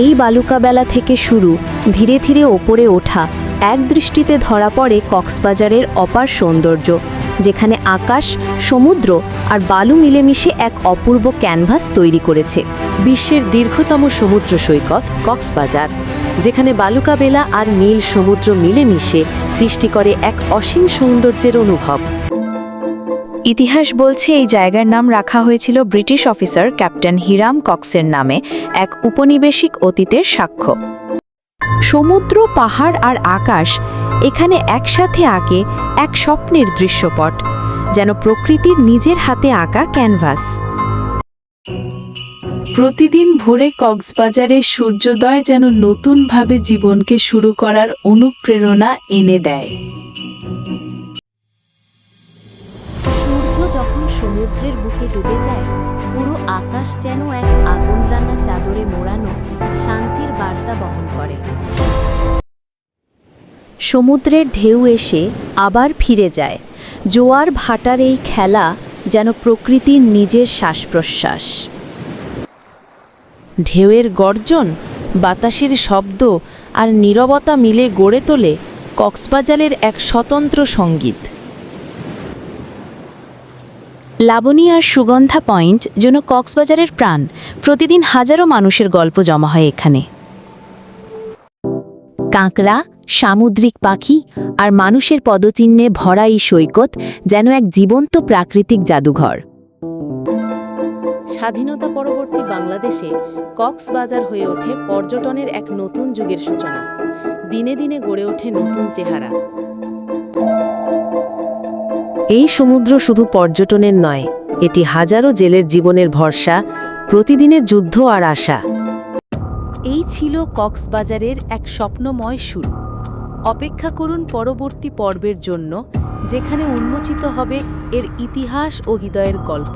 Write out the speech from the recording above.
এই বালুকাবেলা থেকে শুরু ধীরে ধীরে ওপরে ওঠা এক দৃষ্টিতে ধরা পড়ে কক্সবাজারের অপার সৌন্দর্য, যেখানে আকাশ, সমুদ্র আর বালু মিলেমিশে এক অপূর্ব ক্যানভাস তৈরি করেছে। বিশ্বের দীর্ঘতম সমুদ্র সৈকত কক্সবাজার, যেখানে বালুকাবেলা আর নীল সমুদ্র মিলেমিশে সৃষ্টি করে এক অসীম সৌন্দর্যের অনুভব। ইতিহাস বলছে এই জায়গার নাম রাখা হয়েছিল ব্রিটিশ অফিসার ক্যাপ্টেন হিরাম কক্সের নামে এক উপনিবেশিক অতীতের সাক্ষ্য। সমুদ্র, পাহাড় আর আকাশ এখানে একসাথে আঁকে এক স্বপ্নের দৃশ্যপট, যেন প্রকৃতির নিজের হাতে আঁকা ক্যানভাস। প্রতিদিন ভোরে কক্সবাজারে সূর্যোদয় যেন নতুনভাবে জীবনকে শুরু করার অনুপ্রেরণা এনে দেয়। যখন সমুদ্রের বুকে ডুবে যায়, পুরো আকাশ যেন এক আগুনরাঙা চাদরে মোড়ানো শান্তির বার্তা বহন করে। সমুদ্রের ঢেউ এসে আবার ফিরে যায়। জোয়ার ভাটার এই খেলা যেন প্রকৃতির নিজের শ্বাস প্রশ্বাস ঢেউয়ের গর্জন, বাতাসের শব্দ আর নীরবতা মিলে গড়ে তোলে কক্সবাজারের এক স্বতন্ত্র সংগীত। লাবণী আর সুগন্ধা পয়েন্ট যেন কক্সবাজারের প্রাণ। প্রতিদিন হাজারো মানুষের গল্প জমা হয় এখানে। কাঁকড়া, সামুদ্রিক পাখি আর মানুষের পদচিহ্নে ভরা এই সৈকত যেন এক জীবন্ত প্রাকৃতিক জাদুঘর। স্বাধীনতা পরবর্তী বাংলাদেশে কক্সবাজার হয়ে ওঠে পর্যটনের এক নতুন যুগের সূচনা। দিনে দিনে গড়ে ওঠে নতুন চেহারা। এই সমুদ্র শুধু পর্যটনের নয়, এটি হাজারো জেলের জীবনের ভরসা, প্রতিদিনের যুদ্ধ আর আশা। এই ছিল কক্সবাজারের এক স্বপ্নময় শুরু। অপেক্ষা করুন পরবর্তী পর্বের জন্য, যেখানে উন্মোচিত হবে এর ইতিহাস ও হৃদয়ের গল্প।